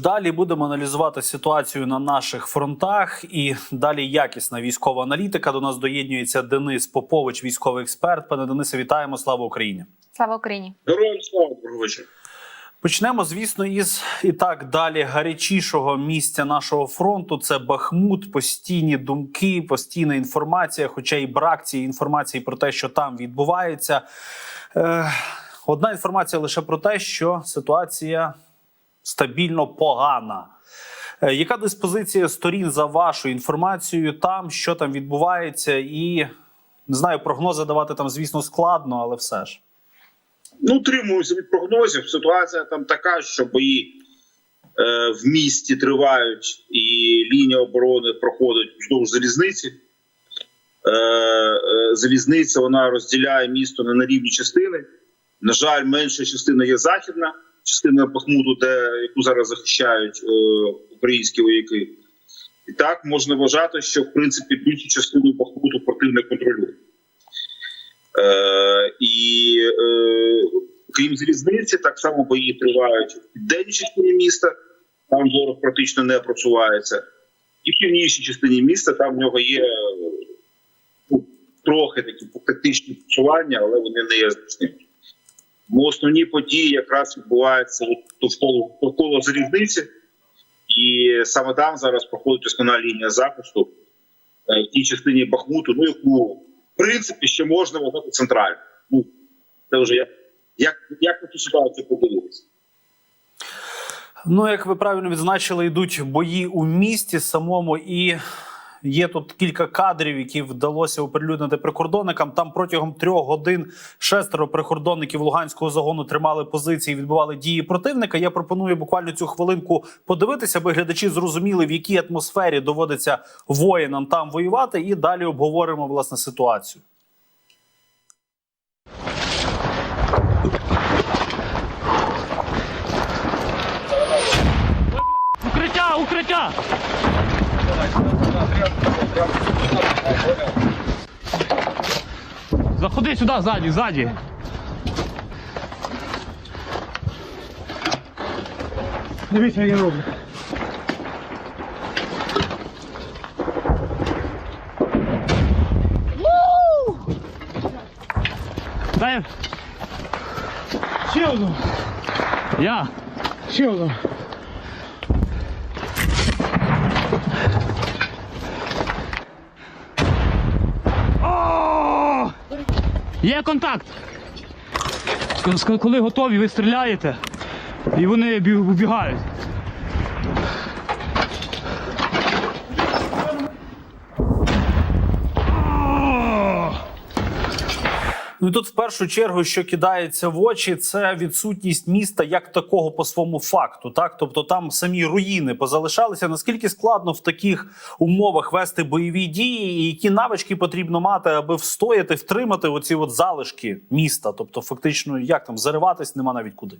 далі будемо аналізувати ситуацію на наших фронтах і далі якісна військова аналітика. До нас доєднюється Денис Попович, військовий експерт. Пане Денисе, вітаємо! Слава Україні! Слава Україні! Героям слава доброго. Почнемо, звісно, із і так далі гарячішого місця нашого фронту. Це Бахмут, постійні думки, постійна інформація, хоча й брак цієї інформації про те, що там відбувається. Е, одна інформація лише про те, що ситуація стабільно погана. Е, яка диспозиція сторін за вашою інформацією там, що там відбувається, і не знаю, прогнози давати там, звісно, складно, але все ж. Ну, утримуюся від прогнозів. Ситуація там така, що бої е, в місті тривають, і лінія оборони проходить вздовж залізниці. Е, е, залізниця вона розділяє місто на нерівні частини. На жаль, менша частина є західна, частина Бахмуту, де яку зараз захищають е, українські вояки. І так можна вважати, що в принципі більшу частину Бахмуту противник контролює. Е, і е, крім залізниці, так само бої тривають в південній частині міста. Там ворог практично не просувається. І в північній частині міста там в нього є е, ну, трохи такі тактичні просування, але вони не є значними. Бо основні події якраз відбуваються довкола, довкола залізниці, і саме там зараз проходить основна лінія захисту е, в тій частині Бахмуту, ну яку в принципі ще можна вважати центральною. Ну це вже як, як, як ситуацію подивитися. Ну, як ви правильно відзначили, йдуть бої у місті самому, і є тут кілька кадрів, які вдалося оприлюднити прикордонникам. Там протягом трьох годин шестеро прикордонників Луганського загону тримали позиції, відбували дії противника. Я пропоную буквально цю хвилинку подивитися, аби глядачі зрозуміли, в якій атмосфері доводиться воїнам там воювати, і далі обговоримо власне ситуацію. Укриття, укриття! Заходи сюди, ззаді, ззаді. Дивіться, я роблю. Дай. Ще одну, Я. ще одну. Є контакт. Коли готові, ви стріляєте, і вони бі- Ну і тут в першу чергу, що кидається в очі, це відсутність міста як такого по своєму факту. Так, тобто там самі руїни позалишалися. Наскільки складно в таких умовах вести бойові дії, і які навички потрібно мати, аби встояти, втримати оці от залишки міста? Тобто, фактично, як там зариватись, нема навіть куди.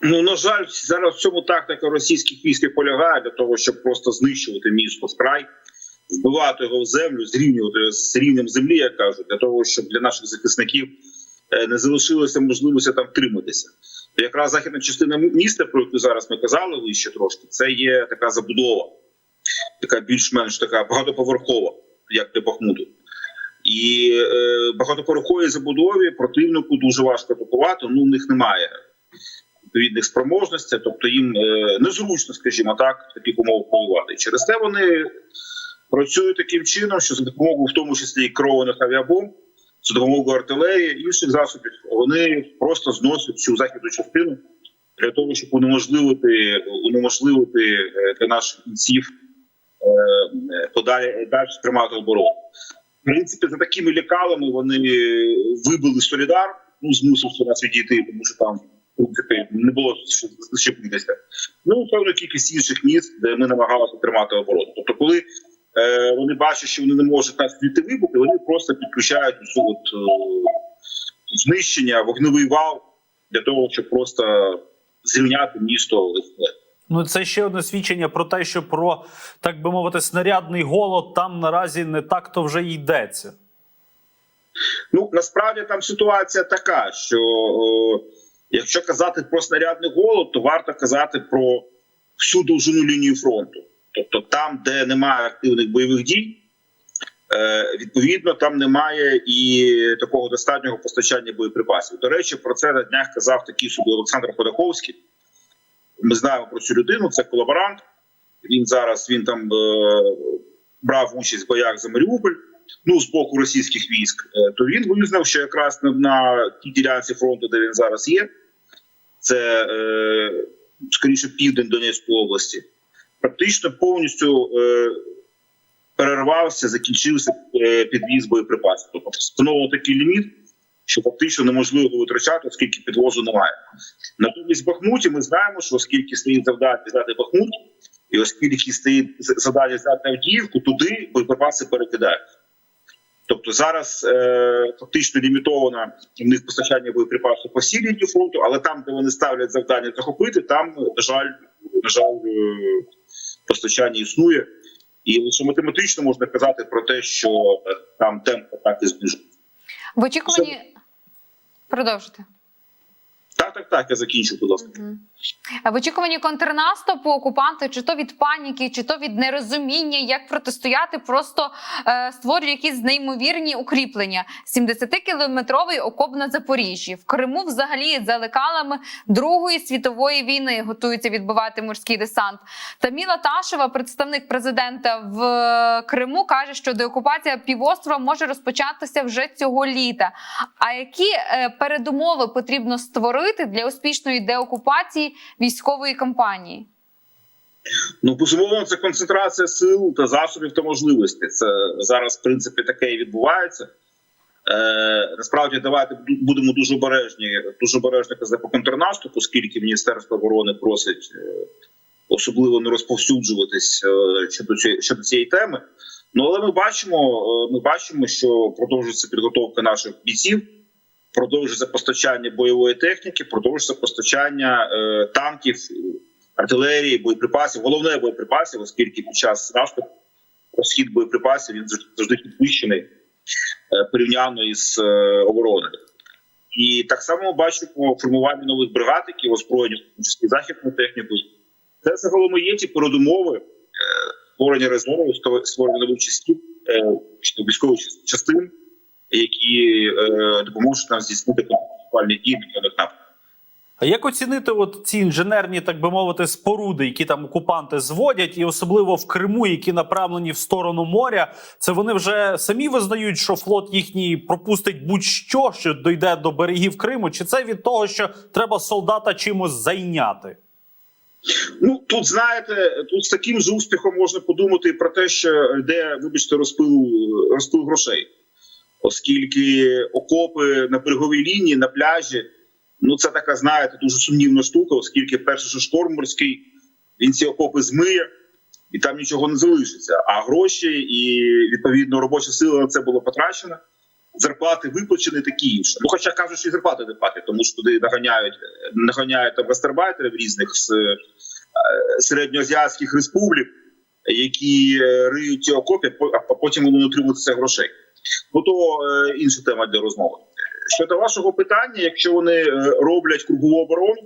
Ну на жаль, зараз в цьому тактика російських військ полягає для того, щоб просто знищувати місто вкрай, вбивати його в землю, зрівнювати з рівнем землі, як кажуть, для того, щоб для наших захисників е, не залишилося можливості там втриматися. То якраз західна частина міста, про яку зараз ми казали вище трошки, це є така забудова, така більш-менш така багатоповерхова, як для Бахмуту. І е, багатоповерховій забудові противнику дуже важко атакувати. Ну, в них немає відповідних спроможностей, тобто їм е, незручно, скажімо так, в таких умовах воювати. Через те вони працюють таким чином, що за допомогою, в тому числі і керованих авіабомб, за допомогою артилерії інших засобів, вони просто зносять цю західну частину для того, щоб унеможливити унеможливити е, для наших бійців е, подалі далі тримати оборону. В принципі, за такими лікалами вони вибили Солідар, ну змусивши нас відійти, тому що там принципі не було що зачепитися. Ну певно кількість інших міст, де ми намагалися тримати оборону. Тобто, коли е, вони бачать, що вони не можуть нас звідти вибухи, вони просто підключають цю от е, знищення, вогневий вал для того, щоб просто зрівняти місто. Ну, це ще одне свідчення про те, що про так би мовити, снарядний голод там наразі не так то вже йдеться. Ну насправді там ситуація така, що о, якщо казати про снарядний голод, то варто казати про всю довжину лінії фронту. Тобто, там, де немає активних бойових дій, е, відповідно, там немає і такого достатнього постачання боєприпасів. До речі, про це на днях казав такий собі Олександр Ходаковський. Ми знаємо про цю людину. Це колаборант. Він зараз він там е, брав участь в боях за Маріуполь. Ну, з боку російських військ, Е, то він визнав, що якраз на, на тій ділянці фронту, де він зараз є, це е, скоріше південь Донецької області, практично повністю е, перервався, закінчився е, підвіз боєприпасів. Тобто встановлено такий ліміт, що фактично неможливо витрачати, оскільки підвозу немає. Натомість Бахмуті ми знаємо, що оскільки стоїть завдання взяти Бахмут, і оскільки стоїть завдання взяти Авдіївку, туди боєприпаси перекидають. Тобто зараз е, фактично лімітовано в них постачання боєприпасів по всій фронту, але там, де вони ставлять завдання захопити, там на жаль, на жаль, постачання існує, і лише математично можна казати про те, що е, там темп атаки знижується. В очікуванні продовжити. Так, так, я закінчу, будь ласка. В очікуванні контрнаступу окупанти, чи то від паніки, чи то від нерозуміння, як протистояти, просто е, створюють якісь неймовірні укріплення. 70-кілометровий окоп на Запоріжжі. В Криму взагалі за лекалами Другої світової війни готуються відбивати морський десант. Таміла Ташева, представник президента в е, Криму, каже, що деокупація півострова може розпочатися вже цього літа. А які е, передумови потрібно створити для успішної деокупації військової кампанії? Ну, безумовно, це концентрація сил та засобів та можливостей. Це зараз, в принципі, таке і відбувається. Е, насправді, давайте будемо дуже обережні, дуже обережно казати по контрнаступу, оскільки Міністерство оборони просить е, особливо не розповсюджуватись е, щодо, щодо цієї теми. Ну але ми бачимо, е, ми бачимо, що продовжується підготовка наших бійців, продовжується постачання бойової техніки, продовжується постачання е, танків, артилерії, боєприпасів, головне боєприпасів, оскільки під час наступу розхід боєприпасів він завжди- підвищений е, порівняно із е, обороною. І так само ми бачимо формування нових бригад, які озброєні тому числі. Це загалом є ті передумови е, створення резерву, ство- створення нових частин, е, військових частин, які е, допоможуть нам здійснити контрнаступальні дії на певних напрямках. А як оцінити от ці інженерні, так би мовити, споруди, які там окупанти зводять, і особливо в Криму, які направлені в сторону моря, це вони вже самі визнають, що флот їхній пропустить будь-що, що дойде до берегів Криму, чи це від того, що треба солдата чимось зайняти? Ну тут знаєте, тут з таким же успіхом можна подумати про те, що йде, вибачте, розпил розпил грошей, оскільки окопи на береговій лінії на пляжі. Ну це така, знаєте, дуже сумнівна штука, оскільки перший що шторм морський він ці окопи змиє, і там нічого не залишиться. А гроші і відповідно робоча сила на це було потрачена. Зарплати виплачені, такі інше. Ну, хоча кажуть, що і зарплати не платять, тому що туди наганяють, наганяють там гастарбайтерів різних з е, середньоазіатських республік, які е, риють ці окопи, а потім вони отримують це грошей. Ну то е, інша тема для розмови. Щодо вашого питання, якщо вони е, роблять кругову оборону,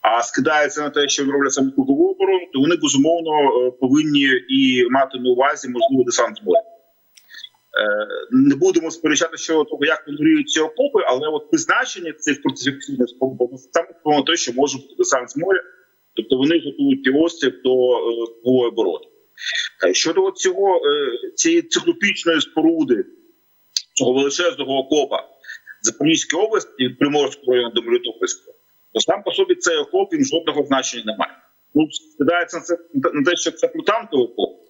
а скидаються на те, що вони роблять саме кругову оборону, то вони безумовно е, повинні і мати на увазі можливо десант моря. Е, Не будемо сперечати щодо того, як вони риють ці окопи, але от призначення цих фортифікаційних споруд саме про те, що може бути десант з моря, тобто вони готують півострів до кругової оборони. Е, Щодо цього е, цієї циклопічної споруди, цього величезного окопа Запорізької області від Приморського району до Мелітопольського, то сам по собі цей окоп він жодного значення не має. Ну, скидається на це на те, що це протанковий окоп,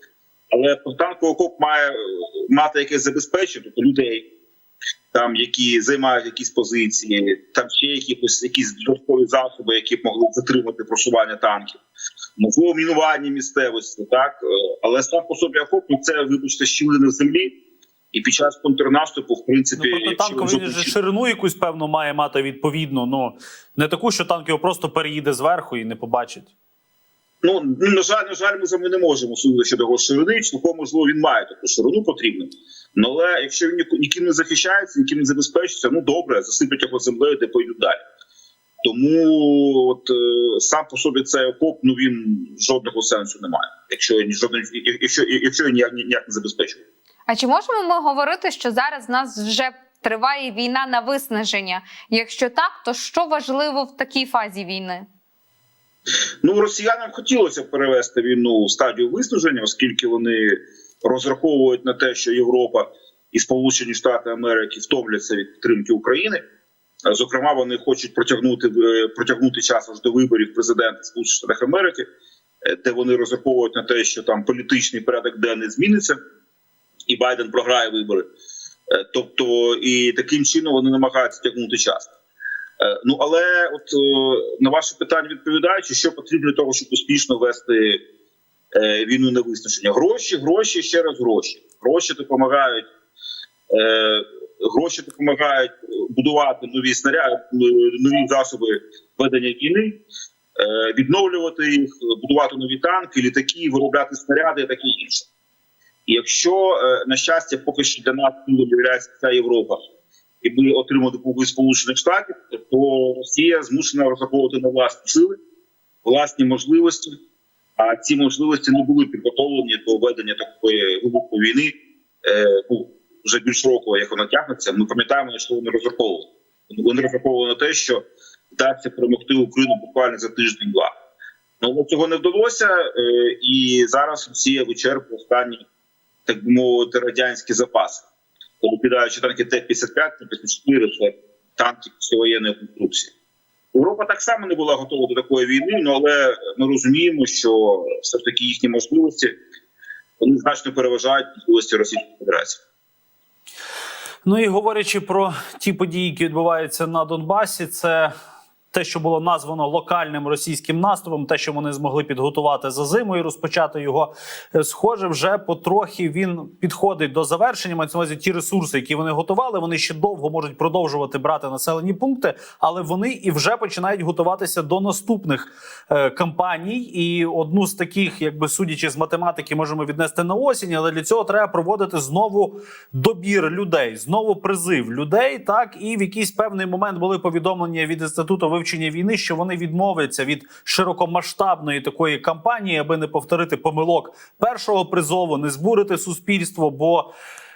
але протанковий окоп має е, мати якесь забезпечення, тобто людей, там, які займають якісь позиції, там ще якісь, якісь додаткові засоби, які б могли затримати просування танків, можливо, мінування місцевості, так Е, але сам по собі окоп, ну, це вибачте щілини в землі. І під час контрнаступу, в принципі, Ну, якщо протитанковий він же ширину якусь певно має мати відповідно. Ну не таку, що танк його просто переїде зверху і не побачить. Ну ну, на жаль, на жаль, ми з вами не можемо судити щодо його ширини. Цілком можливо він має таку ширину потрібну. Ну, але якщо він ніким не захищається, ніким не забезпечується, ну добре, засиплять його землею, де поїдуть далі. Тому от е, сам по собі цей окоп, ну він жодного сенсу не має, якщо жодної, якщо, якщо ніяк, ніяк не забезпечує. А чи можемо ми говорити, що зараз в нас вже триває війна на виснаження? Якщо так, то що важливо в такій фазі війни? Ну росіянам хотілося б перевести війну в стадію виснаження, оскільки вони розраховують на те, що Європа і Сполучені Штати Америки втомляться від підтримки України. Е, Зокрема, вони хочуть протягнути е, протягнути час аж до виборів президента Сполучених Штатів Америки, е, де вони розраховують на те, що там політичний порядок денний зміниться, і Байден програє вибори. Тобто, і таким чином вони намагаються тягнути час. Ну але от на ваше питання відповідаючи, що потрібно для того, щоб успішно вести війну на визначення? Гроші, гроші, ще раз гроші. Гроші допомагають. Е, Гроші допомагають будувати нові снаряди, е, нові засоби ведення війни, е, відновлювати їх, будувати нові танки, літаки, виробляти снаряди і таке інше. І якщо е, на щастя, поки що для нас виявляється вся Європа, і ми отримали допомогу Сполучених Штатів, то Росія змушена розраховувати на власні сили, власні можливості. А ці можливості не були підготовлені до ведення такої глибокої війни. Е, вже більш року, як вона тягнеться. Ми пам'ятаємо, на що вони розраховували. Вони розраховували на те, що вдасться перемогти Україну буквально за тиждень-два. Ну цього не вдалося, е, і зараз Росія вичерпує останні, так би мовити, радянські запаси. Тобто кидаючи танки Т-55, Т-54, це танки післявоєнної конструкції. Європа так само не була готова до такої війни, ну але ми розуміємо, що все ж таки їхні можливості вони значно переважають можливості Російської Федерації. Ну і говорячи про ті події, які відбуваються на Донбасі, це те, що було названо локальним російським наступом, те, що вони змогли підготувати за зиму і розпочати його, е, схоже, вже потрохи він підходить до завершення. Мається на увазі ті ресурси, які вони готували, вони ще довго можуть продовжувати брати населені пункти, але вони і вже починають готуватися до наступних е, кампаній. І одну з таких, якби судячи з математики, можемо віднести на осінь, але для цього треба проводити знову добір людей, знову призив людей. Так і в якийсь певний момент були повідомлення від інституту вивчення війни, що вони відмовляться від широкомасштабної такої кампанії, аби не повторити помилок першого призову, не збурити суспільство. Бо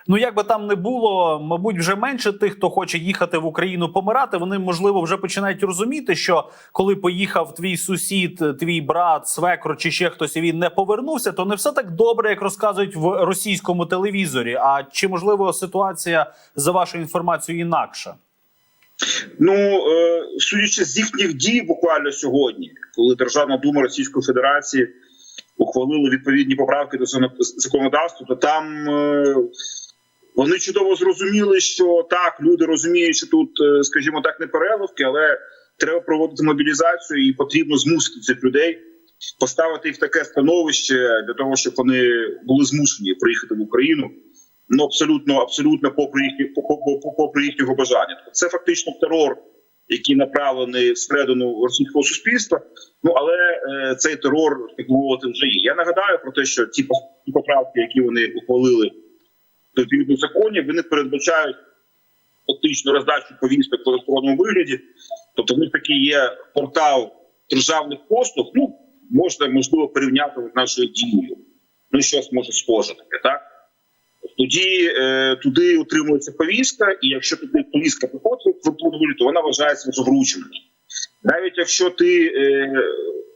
ну як би там не було, мабуть, вже менше тих, хто хоче їхати в Україну помирати. Вони можливо вже починають розуміти, що коли поїхав твій сусід, твій брат, свекро чи ще хтось, і він не повернувся, то не все так добре, як розказують в російському телевізорі. А чи можливо ситуація за вашою інформацією інакша? Ну е, судячи з їхніх дій, буквально сьогодні, коли Державна дума Російської Федерації ухвалила відповідні поправки до законодавства, то там е, вони чудово зрозуміли, що так люди розуміють, що тут, е, скажімо так, не переливки, але треба проводити мобілізацію, і потрібно змусити цих людей поставити їх в таке становище для того, щоб вони були змушені приїхати в Україну. Ну абсолютно, абсолютно попри їхні попри, їхнього бажання. Тобто Це фактично терор, який направлений всередину російського суспільства. Ну але е, цей терор так мовити вже є. Я нагадаю про те, що ті поправки, які вони ухвалили до відповідних законів, вони передбачають фактично роздачу повісток в електронному вигляді. Тобто, в них такий є портал державних послуг. Ну можна можливо порівняти з нашою дією. Ну щось може схоже таке, так. Тоді е, туди отримується повістка, і якщо туди повістка приходить в електронному то вона вважається вже. Навіть якщо ти е,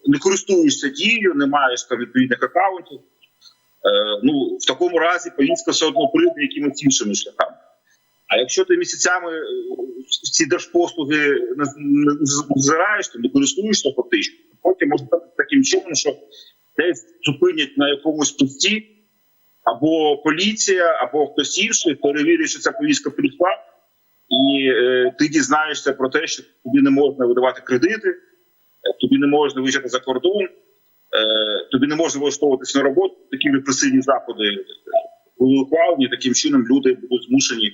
не користуєшся дією, не маєш там відповідних акаунтів, е, ну в такому разі повістка все одно прийде якимось іншими шляхами. А якщо ти місяцями е, ці держпослуги не, зираєш, то не користуєшся фактично, потім може таким чином, що десь зупинять на якомусь пості, або поліція, або хтось інший перевірить, що ця повістка прийшла, і е, ти дізнаєшся про те, що тобі не можна видавати кредити, е, тобі не можна виїжджати за кордон, е, тобі не можна влаштовуватися на роботу. Такі репресивні заходи були ухвалені. Таким чином люди будуть змушені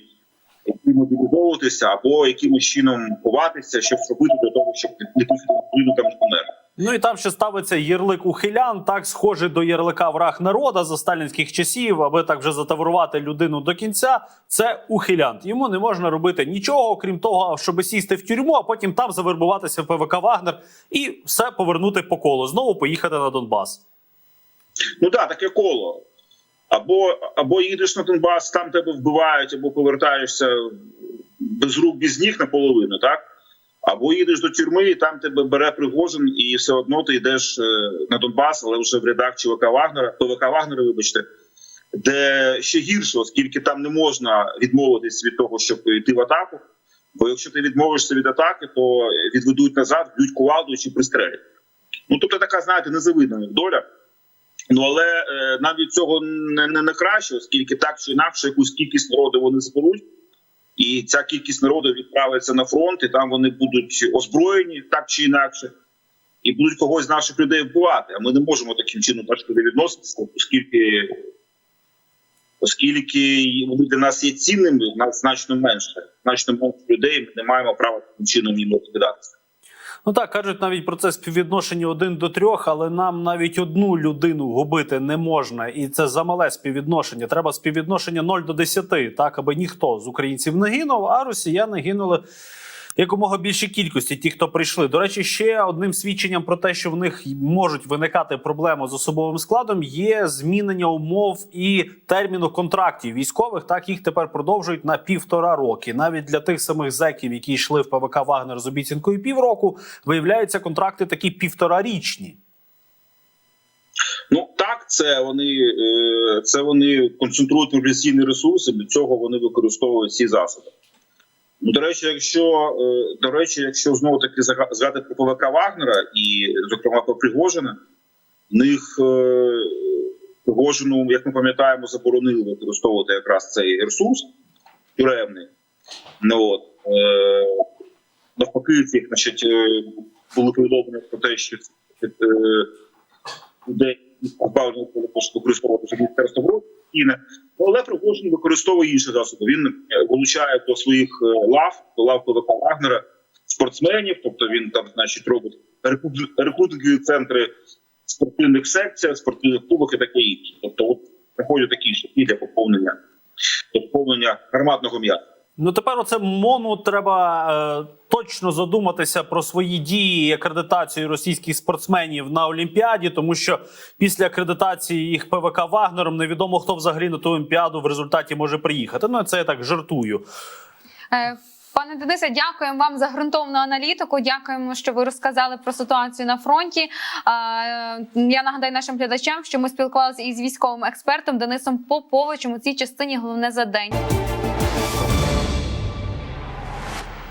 мобілізовуватися або якимось чином ховатися, щоб зробити для того, щоб не там помер. Ну і там ще ставиться ярлик ухилян, так схожий до ярлика враг народа за сталінських часів, аби так вже затаврувати людину до кінця. Це ухилянт. Йому не можна робити нічого, окрім того, щоб сісти в тюрму, а потім там завербуватися в ПВК Вагнер і все повернути по колу. Знову поїхати на Донбас. Ну так, таке коло. Або, або їдеш на Донбас, там тебе вбивають, або повертаєшся без рук, без ніг наполовину, так? Або їдеш до тюрми, і там тебе бере Пригожин, і все одно ти йдеш е, на Донбас, але вже в рядах ЧВК Вагнера, ПВК Вагнера, вибачте, де ще гірше, оскільки там не можна відмовитись від того, щоб йти в атаку. Бо якщо ти відмовишся від атаки, то відведуть назад, б'ють кувалдою чи пристрелять. Ну тобто така, знаєте, незавидна доля. Ну але е, нам від цього не, не, не краще, оскільки так чи інакше якусь кількість народу вони зберуть, і ця кількість народу відправиться на фронт, і там вони будуть озброєні так чи інакше, і будуть когось з наших людей вбивати. А ми не можемо таким чином бачити відноситися, оскільки, оскільки вони для нас є цінними, в нас значно менше, значно менше людей. Ми не маємо права таким чином їм розкидатися. Ну так кажуть навіть про це співвідношення один до трьох, але нам навіть одну людину губити не можна, і це замале співвідношення. Треба співвідношення 0 до 10, так аби ніхто з українців не гинув, а росіяни гинули. Якомога більшій кількості ті, хто прийшли. До речі, ще одним свідченням про те, що в них можуть виникати проблеми з особовим складом, є змінення умов і терміну контрактів військових. Так їх тепер продовжують на півтора роки. Навіть для тих самих зеків, які йшли в ПВК Вагнер з обіцянкою півроку, виявляються контракти такі півторарічні. Ну так, це вони е, це вони концентрують мобілізаційні ресурси. Для цього вони використовують ці засоби. До речі, якщо е, до речі, якщо знову таки згадати про ПВК Вагнера і, зокрема, про Пригожина, в них е, Пригожину, як ми пам'ятаємо, заборонили використовувати якраз цей ресурс тюремний. Ну от е, навпаки, цих, значить, е, були повідомлення про те, що людей позбавлено використовувати міністерство оборони Ну, але Пригожин використовує інші засоби. Він е, вилучає до своїх е, лав, до лав ПВК Вагнера спортсменів, тобто він там, значить, робить рекрут- рекрутингові центри спортивних секцій, спортивних клубах і таке інше. Тобто, от приходять такі шляхи для поповнення, поповнення гарматного м'яса. Ну тепер оце мону треба е, точно задуматися про свої дії і акредитацію російських спортсменів на Олімпіаді, тому що після акредитації їх ПВК Вагнером невідомо хто взагалі на ту Олімпіаду в результаті може приїхати. Ну це я так жартую. Е, Пане Денисе, дякуємо вам за ґрунтовну аналітику. Дякуємо, що ви розказали про ситуацію на фронті. Е, Я нагадаю нашим глядачам, що ми спілкувалися із військовим експертом Денисом Поповичем у цій частині головне за день.